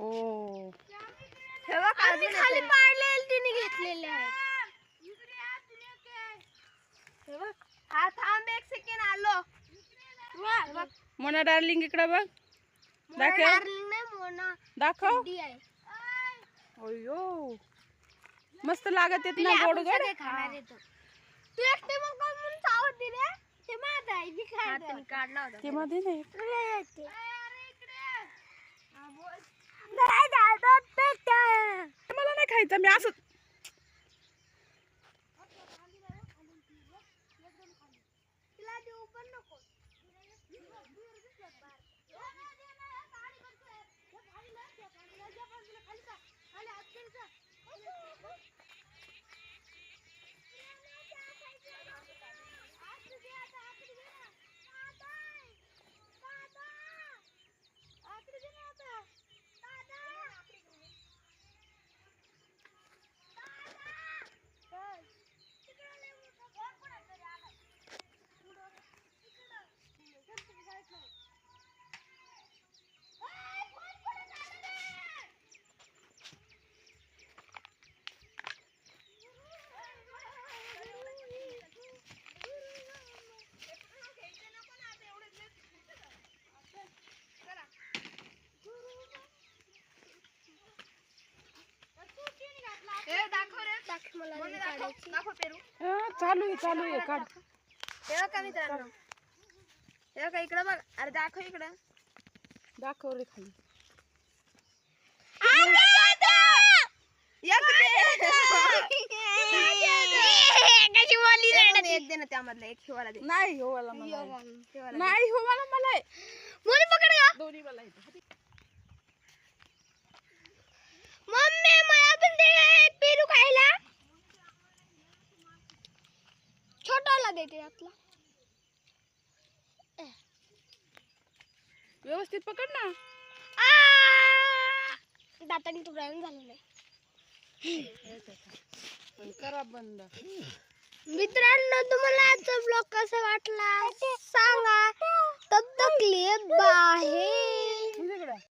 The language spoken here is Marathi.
हो. ठेवा खाली पाडले तिने घेतलेले आहेत. एक सेकंड आलो. मोना डार्लिंग इकडे बघ. दाखव. दाखव. अयो मस्त लागत येत ना गोड गोड. तू. एकटे मग कोण चावत दिले ते माझा आहे ते मध्ये नाही. मला नाही खायचं मी असं नको दाखव दाखव पेरू हा, चालू आहे चालू आहे काढ हे बघा मित्रांनो हे बघा इकडं बघ अरे दाखव इकडं दाखव रे खाली एक दे ना त्यामधला एक हिवाला दे नाही हो मला नाही हो मला मला का दोन्ही मला येतं. मम्मी मला पण दे एक पेरू खायला छोटाला देते यातला. व्यवस्थित पकड ना. दातानी तुकड्यानं झालेलं आहे. पण करा बंद. मित्रांनो तुम्हाला आजचा ब्लॉग कसा वाटला? सांगा. तब तक लिए बाय